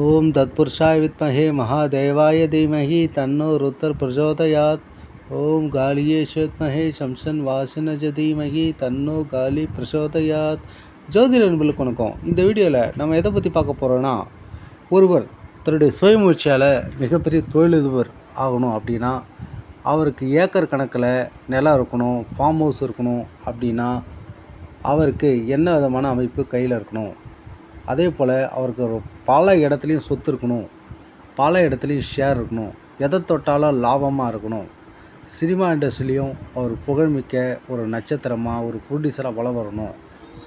ஓம் தத்புருஷாய வித்மஹே மகாதேவாய தீமஹி தன்னோ ருத்தர் பிரச்சோதயாத் ஓம் காலியேஸ்வத்மஹே சம்சன் வாசினஜ தீமஹி தன்னோ காலி பிரச்சோதயாத் ஜோதிட நண்பர்களுக்கு வணக்கம். இந்த வீடியோவில் நம்ம எதை பற்றி பார்க்க போகிறோன்னா ஒருவர் தன்னுடைய சுயமுயற்சியால் மிகப்பெரிய தொழிலதிபர் ஆகணும் அப்படின்னா அவருக்கு ஏக்கர் கணக்கில் நிலம் இருக்கணும் ஃபார்ம் ஹவுஸ் இருக்கணும் அப்படின்னா அவருக்கு என்ன விதமான அமைப்பு கையில் இருக்கணும்? அதே போல் அவருக்கு ஒரு பல இடத்துலையும் சொத்து இருக்கணும் பல இடத்துலையும் ஷேர் இருக்கணும் எதை தொட்டாலும் லாபமாக இருக்கணும். சினிமா இண்டஸ்ட்ரிலையும் அவர் புகழ்மிக்க ஒரு நட்சத்திரமாக ஒரு ப்ரொடியூசராக வள வரணும்.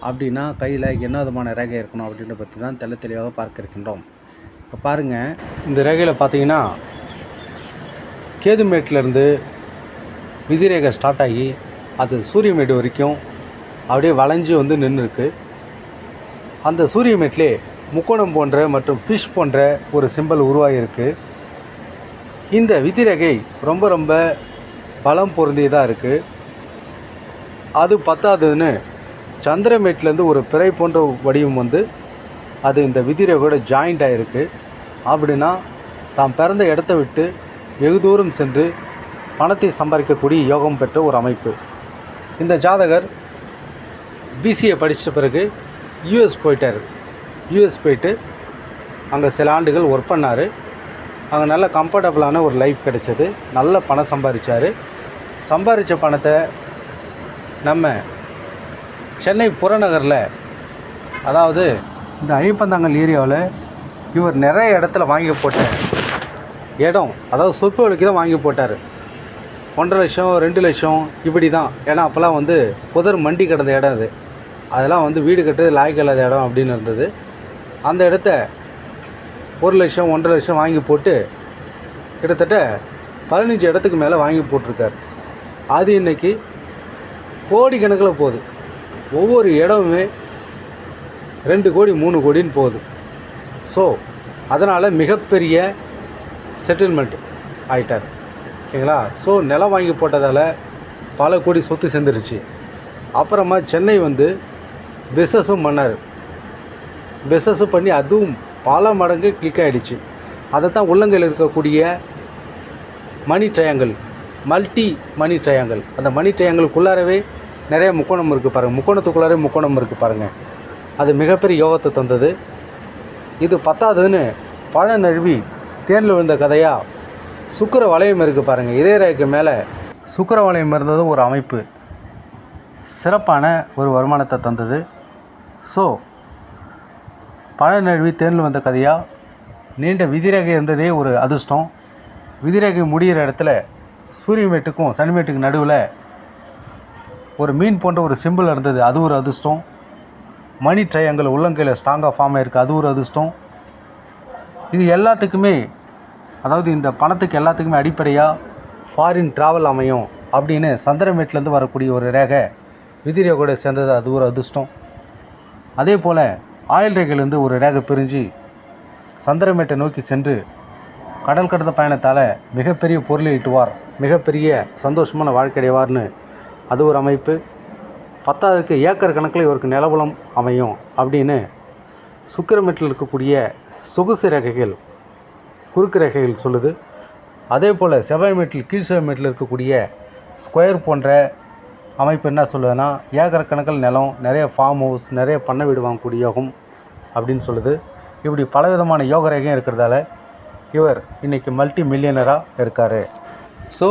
அப்படின்னா கையில் என்ன விதமான ரேகை இருக்கணும் அப்படின்றத பற்றி தான் தெளி தெளிவாக பார்க்க இருக்கின்றோம். இப்போ பாருங்கள் இந்த ரேகையில் பார்த்தீங்கன்னா கேதுமேட்லேருந்து விதிரேகை ஸ்டார்ட் ஆகி அது சூரியமேடு வரைக்கும் அப்படியே வளைஞ்சு வந்து நின்றுருக்கு அந்த அந்த சூரியமேட்லே முக்கோணம் போன்ற மற்றும் ஃபிஷ் போன்ற ஒரு சிம்பல் உருவாகியிருக்கு. இந்த விதிரகை ரொம்ப ரொம்ப பலம் பொருந்தியதாக இருக்குது அது பத்தாததுன்னு சந்திரமேட்லேருந்து ஒரு பிறை போன்ற வடிவம் வந்து அது இந்த விதிரேகையோட ஜாயிண்ட் ஆகிருக்கு அப்படின்னா தாம் பிறந்த இடத்த விட்டு வெகு தூரம் சென்று பணத்தை சம்பாதிக்கக்கூடிய யோகம் பெற்ற ஒரு அமைப்பு. இந்த ஜாதகர் பிசிஏ படித்த பிறகு யூஎஸ் போயிட்டார். யூஎஸ் போயிட்டு அங்கே சில ஆண்டுகள் ஒர்க் பண்ணார். அங்கே நல்ல கம்ஃபர்டபுளான ஒரு லைஃப் கிடைச்சது. நல்ல பணம் சம்பாதிச்சார் சம்பாதிச்ச பணத்தை நம்ம சென்னை புறநகரில் அதாவது இந்த ஐப்பந்தாங்கல் ஏரியாவில் இவர் நிறைய இடத்துல வாங்கி போட்டார் இடம் அதாவது சொப்பு விலைக்கு தான் வாங்கி போட்டார். ஒன்றரை லட்சம் ரெண்டு லட்சம் இப்படி தான் ஏன்னா அப்போல்லாம் வந்து புதர் மண்டி கிடந்த இடம் அது. அதெல்லாம் வந்து வீடு கட்டுறது லாய்க்கு இல்லாத இடம் அப்படின்னு இருந்தது. அந்த இடத்த ஒரு லட்சம் ஒன்றரை லட்சம் வாங்கி போட்டு கிட்டத்தட்ட பதினஞ்சு இடத்துக்கு மேலே வாங்கி போட்டிருக்கார். அது இன்றைக்கி கோடிக்கணக்கில் போகுது. ஒவ்வொரு இடமுமே ரெண்டு கோடி மூணு கோடின்னு போகுது. ஸோ அதனால் மிகப்பெரிய செட்டில்மெண்ட் ஆகிட்டார் ஓகேங்களா? ஸோ நிலம் வாங்கி போட்டதால் பல கோடி சொத்து சேர்ந்துருச்சு. அப்புறமா சென்னை வந்து பிஸ்னஸும் பண்ணார். பிஸ்னஸும் பண்ணி அதுவும் பல மடங்கு கிளிக் ஆகிடுச்சு அதை தான் உள்ளங்கையில் இருக்கக்கூடிய money triangle multi money triangle அந்த மணி ட்ரையாங்கிளுக்குள்ளாரவே நிறைய முக்கோணம் இருக்குது பாருங்கள் முக்கோணத்துக்குள்ளாரே முக்கோணம் இருக்குது பாருங்கள் அது மிகப்பெரிய யோகத்தை தந்தது. இது பத்தாதுன்னு பழ நழுவி தேனில் விழுந்த கதையாக சுக்கர வளையம் இருக்குது பாருங்கள் இதய ரேகைக்கு மேலே சுக்கர வளையம் இருந்தது ஒரு அமைப்பு. சிறப்பான ஒரு வருமானத்தை தந்தது. ஸோ பழ நழுவி தேனில் வந்த கதையாக நீண்ட விதிரேகை இருந்ததே ஒரு அதிர்ஷ்டம். விதிரேகை முடிகிற இடத்துல சூரியமேட்டுக்கும் சனிமேட்டுக்கும் நடுவில் ஒரு மீன் போன்ற ஒரு சிம்பிள் இருந்தது. அது ஒரு அதிர்ஷ்டம். மணி ட்ரையாங்கிள் உள்ளங்கையில் ஸ்ட்ராங்காக ஃபார்ம் ஆயிருக்கு. அது ஒரு அதிர்ஷ்டம். இது எல்லாத்துக்குமே அதாவது இந்த பணத்துக்கு எல்லாத்துக்குமே அடிப்படையாக ஃபாரின் ட்ராவல் அமையும் அப்படின்னு சந்திரமேட்லேருந்து வரக்கூடிய ஒரு ரேகை விதிரேகையோட சேர்ந்தது. அது ஒரு அதிர்ஷ்டம். அதே போல் ஆயில் ரேகையிலேருந்து ஒரு ரேகை பிரிஞ்சு சந்திரமேட்டை நோக்கி சென்று கடல் கடந்த பயணத்தால் மிகப்பெரிய பொருளை ஈட்டுவார். மிகப்பெரிய சந்தோஷமான வாழ்க்கை அடைவார்னு அது ஒரு அமைப்பு. பத்தாவதுக்கு ஏக்கர் கணக்கில் இவருக்கு நிலபலம் அமையும் அப்படின்னு சுக்கிரமேட்டில் இருக்கக்கூடிய சொகுசு ரேகைகள் குறுக்கு ரேகைகள் சொல்லுது. அதே போல் செவ்வாய் மேட்டில் கீழ் செவ்வாய் மேட்டில் இருக்கக்கூடிய ஸ்கொயர் போன்ற அமைப்பு என்ன சொல்லுதுன்னா ஏக்கர் கணக்கில் நிலம் நிறைய ஃபார்ம் ஹவுஸ் நிறைய பண்ணை வீடு வாங்கக்கூடிய யோகம் அப்படின்னு சொல்லுது. இப்படி பலவிதமான யோக ரேகையும் இருக்கிறதால இவர் இன்றைக்கி மல்டி மில்லியனராக இருக்கார். ஸோ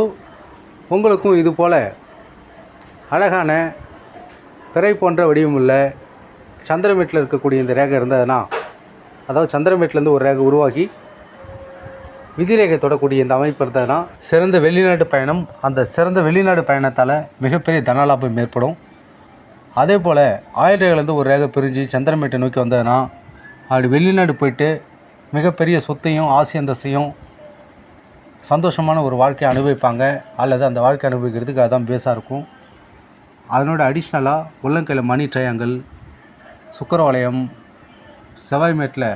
உங்களுக்கும் இது போல் அழகான திரை போன்ற வடிவமுள்ள சந்திரமேட்டில் இருக்கக்கூடிய இந்த ரேகை இருந்ததுன்னா அதாவது சந்திரமேட்லேருந்து ஒரு ரேகை உருவாகி விதிரேகை தொடக்கூடிய இந்த அமைப்பு இருந்ததுன்னா சிறந்த வெளிநாட்டு பயணம் அந்த சிறந்த வெளிநாடு பயணத்தால் மிகப்பெரிய தனலாபம் ஏற்படும். அதே போல் ஆயிரரேகிலேருந்து ஒரு ரேகை பிரிஞ்சு சந்திரமேட்டை நோக்கி வந்ததுன்னா அப்படி வெளிநாடு போயிட்டு மிகப்பெரிய சொத்தையும் ஆசி அந்தஸ்தையும் சந்தோஷமான ஒரு வாழ்க்கையை அனுபவிப்பாங்க. அல்லது அந்த வாழ்க்கை அனுபவிக்கிறதுக்கு அதுதான் பேஸாக இருக்கும். அதனோட அடிஷ்னலாக உள்ளங்கையில் மணி ட்ரையாங்கிள் சுக்கர செவ்வாய்மேட்டில் செவ்வாய் மேட்டில்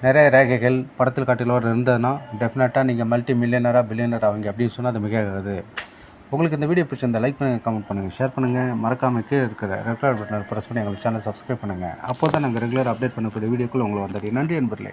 நிறைய ரேகைகள் படத்தில் காட்டிலோடு இருந்ததுன்னா டெஃபினட்டாக நீங்கள் மல்டி மில்லியனராக பில்லியனர் ஆவீங்க அப்படின்னு சொன்னால் அது மிக ஆகுது உங்களுக்கு இந்த வீடியோ பிடிச்சிருந்தால் லைக் பண்ணுங்கள் கமெண்ட் பண்ணுங்கள் ஷேர் பண்ணுங்கள் மறக்காமல் கீழே இருக்கிற ரெக்கார்ட் பட்டனை ப்ரெஸ் பண்ணி எங்களுக்கு சேனல் சப்ஸ்கிரைப் பண்ணுங்கள் அப்போ தான் நாங்கள் ரெகுலர் அப்டேட் பண்ணக்கூடிய வீடியோக்குள்ள உங்களை வந்துடுறேன். நன்றி என்பர்களே